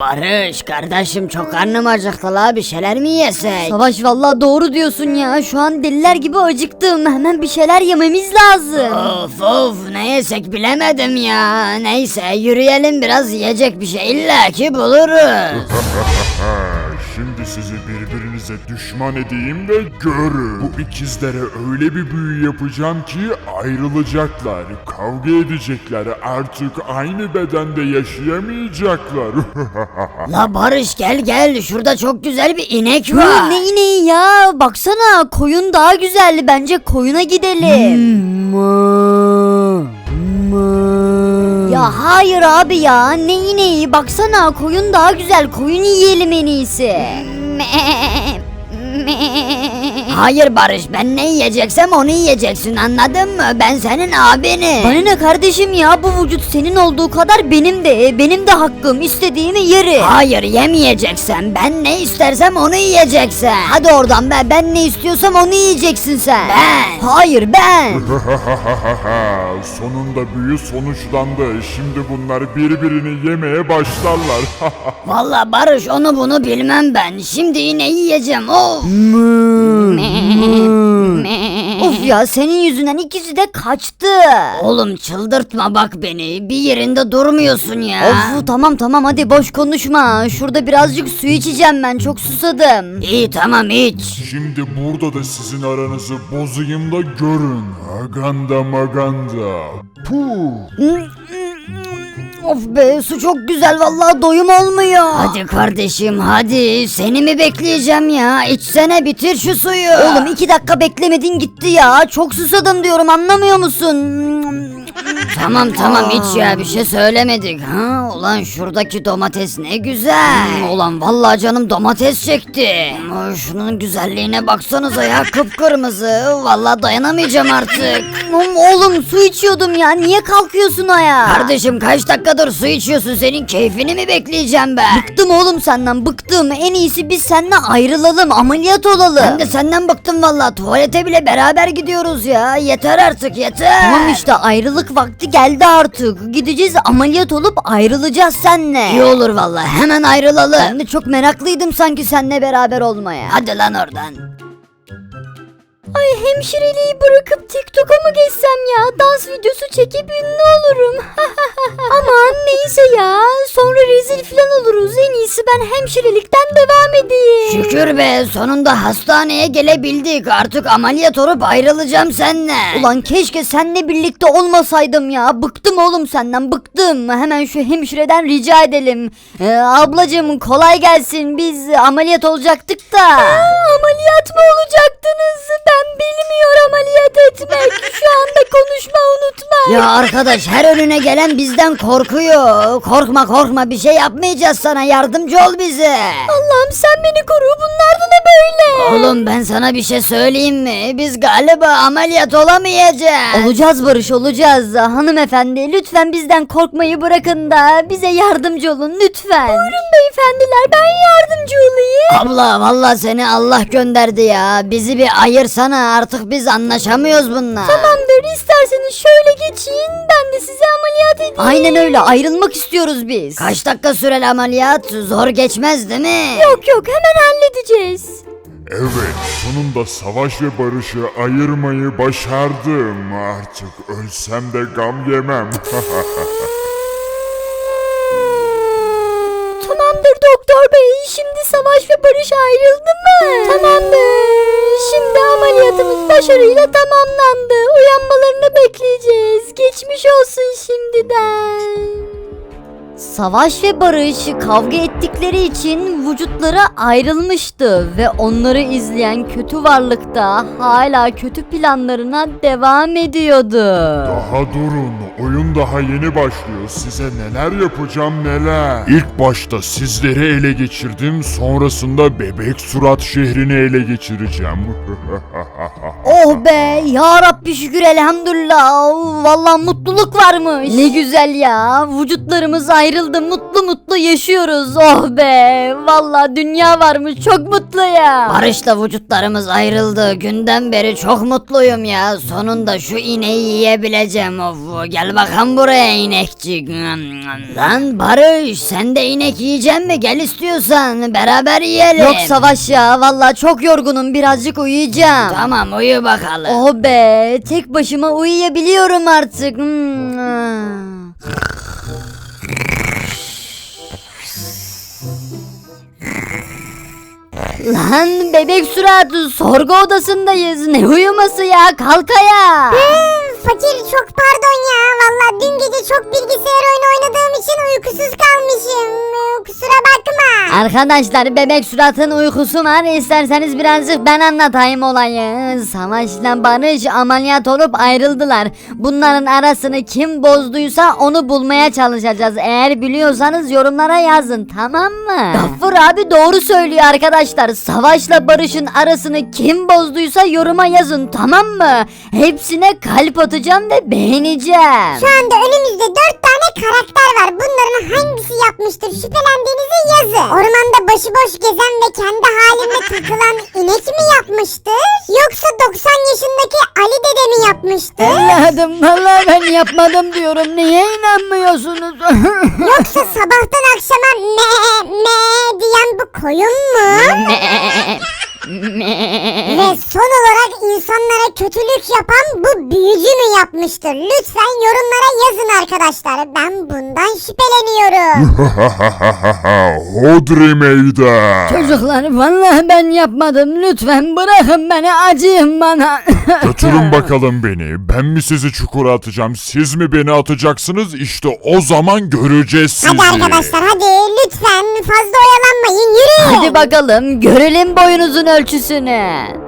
Barış kardeşim çok karnım acıktı la bir şeyler mi yesek? Savaş vallahi doğru diyorsun ya. Şu an deliler gibi acıktım. Hemen bir şeyler yememiz lazım. Of of ne yesek bilemedim ya. Neyse yürüyelim biraz yiyecek bir şey illa ki buluruz. Şimdi sizi birbirinize düşman edeyim de görün. Bu ikizlere öyle bir büyü yapacağım ki ayrılacaklar, kavga edecekler, artık aynı bedende yaşayamayacaklar. la Barış gel gel şurada çok güzel bir inek var. ne ineği ya? Baksana koyun daha güzeldi. Bence koyuna gidelim. Ya hayır abi ya. Ne ineği? Baksana koyun daha güzel. Koyun yiyelim en iyisi. Me. Hayır Barış ben ne yiyeceksem onu yiyeceksin anladın mı? Ben senin abinim. Bana ne kardeşim ya bu vücut senin olduğu kadar benim de. Benim de hakkım. İstediğimi yerim. Hayır yemeyeceksen ben ne istersem onu yiyeceksin. Hadi oradan be. Ben ne istiyorsam onu yiyeceksin sen. Ben. Hayır ben. Sonunda büyü sonuçlandı. Şimdi bunlar birbirini yemeye başlarlar. Valla Barış onu bunu bilmem ben. Şimdi yine yiyeceğim. Of. Of ya senin yüzünden ikisi de kaçtı. Oğlum çıldırtma bak beni. Bir yerinde durmuyorsun ya. Of tamam tamam hadi boş konuşma. Şurada birazcık su içeceğim ben çok susadım. İyi tamam iç. Şimdi burada da sizin aranızı bozayım da görün. Aganda maganda. Puh. Of be su çok güzel vallahi doyum olmuyor. Hadi kardeşim hadi. Seni mi bekleyeceğim ya? İçsene bitir şu suyu. Oğlum iki dakika beklemedin gitti ya. Çok susadım diyorum anlamıyor musun? Tamam tamam iç ya bir şey söylemedik. Ha ulan şuradaki domates ne güzel. Hmm, ulan vallahi canım domates çekti. Ama Şunun güzelliğine baksanıza ya kıpkırmızı. Vallahi dayanamayacağım artık. Oğlum, oğlum su içiyordum ya. Niye kalkıyorsun ayağa? Kardeşim kaç dakikadır su içiyorsun senin keyfini mi bekleyeceğim ben? Bıktım oğlum senden bıktım. En iyisi biz seninle ayrılalım ameliyat olalım. Ben de senden bıktım vallahi tuvalete bile beraber gidiyoruz ya. Yeter artık yeter. Tamam işte ayrılık vakti geldi artık. Gideceğiz ameliyat olup ayrılacağız seninle. İyi olur vallahi hemen ayrılalım. Ben de çok meraklıydım sanki seninle beraber olmaya. Hadi lan oradan. Ay hemşireliği bırakıp TikTok'a mı geçsem ya? Dans videosu çekip ünlü olurum. Aman neyse ya. Sonra rezil falan oluruz. En iyisi ben hemşirelikten devam edeyim. Şükür be sonunda hastaneye gelebildik. Artık ameliyat olup ayrılacağım seninle. Ulan keşke seninle birlikte olmasaydım ya. Bıktım oğlum senden bıktım. Hemen şu hemşireden rica edelim. Ee, ablacığım kolay gelsin. Biz ameliyat olacaktık da. ameliyat mı olacaktınız? Ben bilmiyor ameliyat etmek. Şu anda konuşma. Ya arkadaş her önüne gelen bizden korkuyor. Korkma korkma bir şey yapmayacağız sana yardımcı ol bize. Allah'ım sen beni koru. Bunlar da ne böyle? Oğlum ben sana bir şey söyleyeyim mi? Biz galiba ameliyat olamayacağız. Olacağız Barış olacağız. Hanımefendi lütfen bizden korkmayı bırakın da bize yardımcı olun lütfen. Buyurun beyefendiler ben yardımcı olayım. Abla vallahi seni Allah gönderdi ya. Bizi bir ayırsana artık biz anlaşamıyoruz bununla. Tamamdır isterseniz şöyle geçin ben de size ameliyat edeyim. Aynen öyle ayrılmak istiyoruz biz. Kaç dakika süreli ameliyat? Zor geçmez değil mi? Yok yok hemen halledeceğiz. Evet, sonunda savaş ve barışı ayırmayı başardım. Artık ölsem de gam yemem. Savaş ve Barış ayrıldı mı? Tamamdır. Şimdi ameliyatımız başarıyla tamamlandı. Uyanmalarını bekleyeceğiz. Geçmiş olsun şimdiden. Savaş ve Barış kavga ettikleri için vücutları ayrılmıştı ve onları izleyen kötü varlık da hala kötü planlarına devam ediyordu. Daha durun, oyun daha yeni başlıyor. Size neler yapacağım neler. İlk başta sizleri ele geçirdim, sonrasında bebek surat şehrini ele geçireceğim. Oh be ya Rabbi şükür elhamdülillah. Vallahi mutluluk varmış. Ne güzel ya. Vücutlarımız ayrı ayrıldı mutlu mutlu yaşıyoruz. Oh be valla dünya varmış çok mutluyum. Barış'la vücutlarımız ayrıldığı günden beri çok mutluyum ya. Sonunda şu ineği yiyebileceğim. Of, gel bakalım buraya inekçik. Lan Barış sen de inek yiyeceksin mi? Gel istiyorsan beraber yiyelim. Yok Savaş ya valla çok yorgunum birazcık uyuyacağım. Tamam uyu bakalım. Oh be tek başıma uyuyabiliyorum artık. Hmm. Lan bebek suratı sorgu odasındayız. Ne uyuması ya kalk ayağa. Fakir çok pardon ya. Valla dün gece çok bilgisayar oyunu oynadığım için uykusuz kalmışım. Kusura bakma. Arkadaşlar bebek suratın uykusu var. İsterseniz birazcık ben anlatayım olayı. Savaşla Barış ameliyat olup ayrıldılar. Bunların arasını kim bozduysa onu bulmaya çalışacağız. Eğer biliyorsanız yorumlara yazın tamam mı? Gaffur abi doğru söylüyor arkadaşlar. Savaşla Barış'ın arasını kim bozduysa yoruma yazın tamam mı? Hepsine kalp atacağım ve beğeneceğim. Şu anda önümüzde dört tane karakter var. Bunların hangisi yapmıştır şüphelendiğinizi yazın. Ormanda başıboş gezen ve kendi halinde takılan inek mi yapmıştır? Yoksa 90 yaşındaki Ali dede mi yapmıştır? Evladım vallahi ben yapmadım diyorum. Niye inanmıyorsunuz? Yoksa sabahtan akşama me me diyen bu koyun mu? Ve son kötülük yapan bu büyücü mü yapmıştır? Lütfen yorumlara yazın arkadaşlar. Ben bundan şüpheleniyorum. Hodri meydan. Çocuklar vallahi ben yapmadım. Lütfen bırakın beni acıyın bana. Götürün bakalım beni. Ben mi sizi çukura atacağım? Siz mi beni atacaksınız? İşte o zaman göreceğiz sizi. hadi arkadaşlar hadi lütfen fazla oyalanmayın yürüyün. Hadi bakalım görelim boyunuzun ölçüsünü.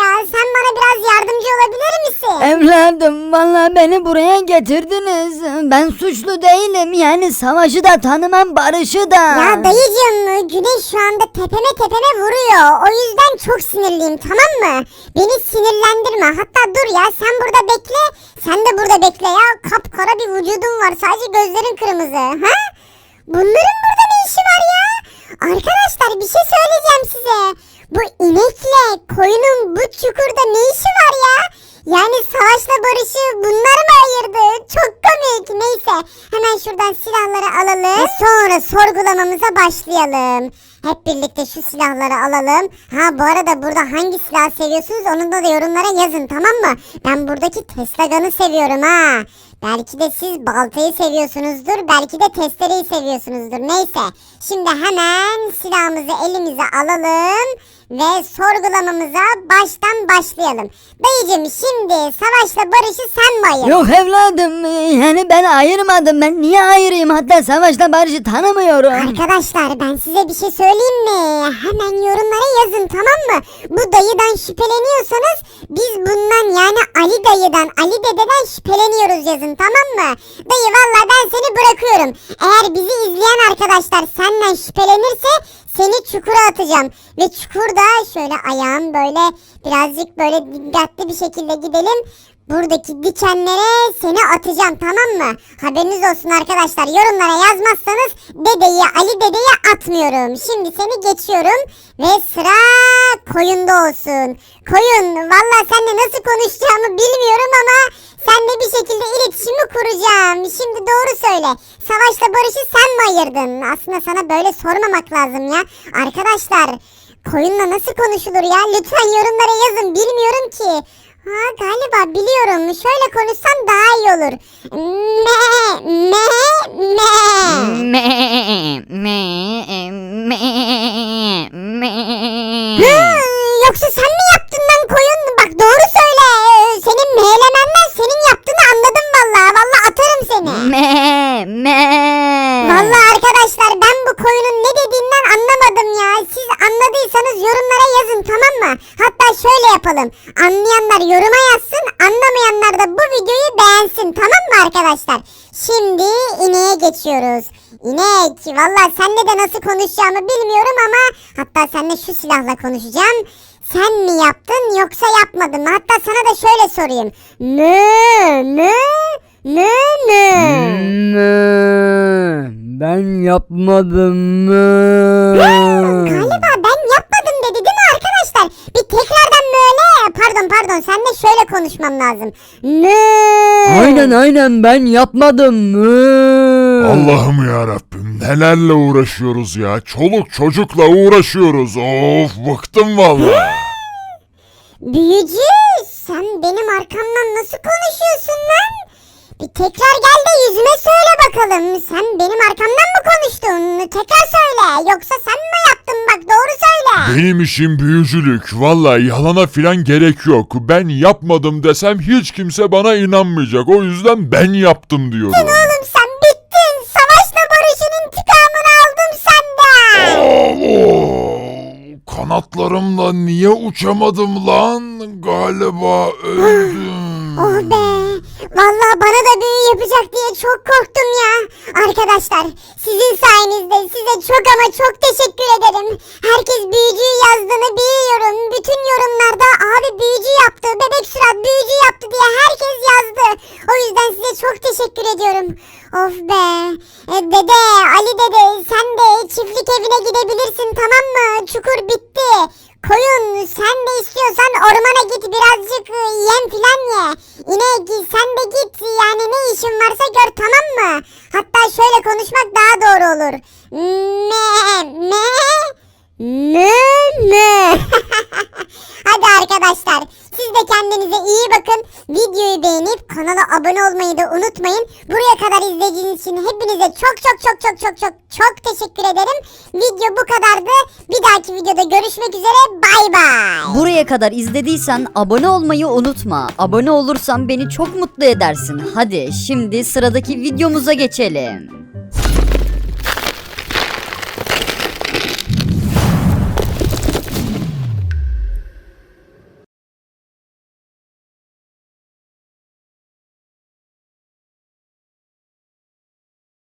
Ya. Sen bana biraz yardımcı olabilir misin? Evladım vallahi beni buraya getirdiniz. Ben suçlu değilim yani savaşı da tanımam barışı da. Ya dayıcım güneş şu anda tepeme tepeme vuruyor. O yüzden çok sinirliyim tamam mı? Beni sinirlendirme. Hatta dur ya sen burada bekle. Sen de burada bekle ya. Kapkara bir vücudun var. Sadece gözlerin kırmızı. Ha? Bunların burada ne işi var ya? Arkadaşlar bir şey söyleyeceğim size. Bu inekle koyunun bu çukurda ne işi var ya? Yani savaşla barışı bunlar mı ayırdı? Çok komik. Neyse hemen şuradan silahları alalım. Ve sonra sorgulamamıza başlayalım. Hep birlikte şu silahları alalım. Ha bu arada burada hangi silah seviyorsunuz onu da, da yorumlara yazın tamam mı? Ben buradaki Tesla Gun'ı seviyorum ha. Belki de siz baltayı seviyorsunuzdur. Belki de testereyi seviyorsunuzdur. Neyse. Şimdi hemen silahımızı elimize alalım. Ve sorgulamamıza baştan başlayalım. Dayıcım şimdi savaşla barışı sen mi ayırdın? Yok evladım yani ben ayırmadım ben niye ayırayım hatta savaşla barışı tanımıyorum. Arkadaşlar ben size bir şey söyleyeyim mi? Hemen yorumlara yazın tamam mı? Bu dayıdan şüpheleniyorsanız biz bundan yani Ali dayıdan, Ali dededen şüpheleniyoruz yazın tamam mı? Dayı valla ben seni bırakıyorum. Eğer bizi izleyen arkadaşlar senden şüphelenirse seni çukura atacağım. Ve çukurda şöyle ayağım böyle birazcık böyle dikkatli bir şekilde gidelim. Buradaki dikenlere seni atacağım tamam mı? Haberiniz olsun arkadaşlar. Yorumlara yazmazsanız dedeyi Ali dedeye atmıyorum. Şimdi seni geçiyorum ve sıra koyunda olsun. Koyun valla seninle nasıl konuşacağımı bilmiyorum ama seninle bir şekilde iletişimi kuracağım. Şimdi doğru söyle. Savaşla barışı sen mi ayırdın? Aslında sana böyle sormamak lazım ya. Arkadaşlar koyunla nasıl konuşulur ya? Lütfen yorumlara yazın. Bilmiyorum ki. Ha galiba biliyorum. Şöyle konuşsam daha iyi olur. Me me me. Me me me me. Hı, yoksa sen mi yaptın lan koyun? Bak doğru söyle. Ee, senin meylemenden senin yaptığını anladım vallahi. Vallahi atarım seni. Me me. Vallahi arkadaşlar ben bu koyunun ne dediğinden anlamadım ya. Siz anladıysanız yorumlara yazın tamam mı? Hatta şöyle yapalım. Anlayanlar yoruma yazsın, anlamayanlar da bu videoyu beğensin tamam mı arkadaşlar? Şimdi ineğe geçiyoruz. İnek valla senle de nasıl konuşacağımı bilmiyorum ama hatta senle şu silahla konuşacağım. Sen mi yaptın yoksa yapmadın mı? Hatta sana da şöyle sorayım. Mü mü mü mü. Ben yapmadım mı? Galiba pardon sen de şöyle konuşmam lazım. Mü. Aynen aynen ben yapmadım mı? Allah'ım ya Rabbim nelerle uğraşıyoruz ya. Çoluk çocukla uğraşıyoruz. Of bıktım valla. Büyücü sen benim arkamdan nasıl konuşuyorsun lan? Bir tekrar gel de yüzüme söyle bakalım. Sen benim arkamdan mı konuştun? Tekrar söyle. Yoksa sen mi yaptın bak doğru söyle. Benim işim büyücülük. Valla yalana filan gerek yok. Ben yapmadım desem hiç kimse bana inanmayacak. O yüzden ben yaptım diyorum. Oğlum sen bittin. Savaşla barışın intikamını aldım senden. Oo, kanatlarımla niye uçamadım lan? Galiba öldüm. Oh be. Vallahi bana da büyü yapacak diye çok korktum ya. Arkadaşlar sizin sayenizde size çok ama çok teşekkür ederim. Herkes büyücüyü yazdığını biliyorum. Bütün yorumlarda abi büyücü yaptı, bebek surat büyücü yaptı diye herkes yazdı. O yüzden size çok teşekkür ediyorum. Of be. E, dede, Ali dede sen de çiftlik evine gidebilirsin tamam mı? Çukur bitti. Koyun sen de istiyorsan ormana git birazcık e, yem filan ye. İnek sen de git yani ne işin varsa gör tamam mı? Hatta şöyle konuşmak daha doğru olur. Me me mü mü. Hadi arkadaşlar siz de kendinize iyi bakın. Videoyu beğenip kanala abone olmayı da unutmayın. Buraya kadar izlediğiniz için hepinize çok çok çok çok çok çok çok teşekkür ederim. Video bu kadardı. Bir dahaki videoda görüşmek üzere. Bay bay. Buraya kadar izlediysen abone olmayı unutma. Abone olursan beni çok mutlu edersin. Hadi şimdi sıradaki videomuza geçelim.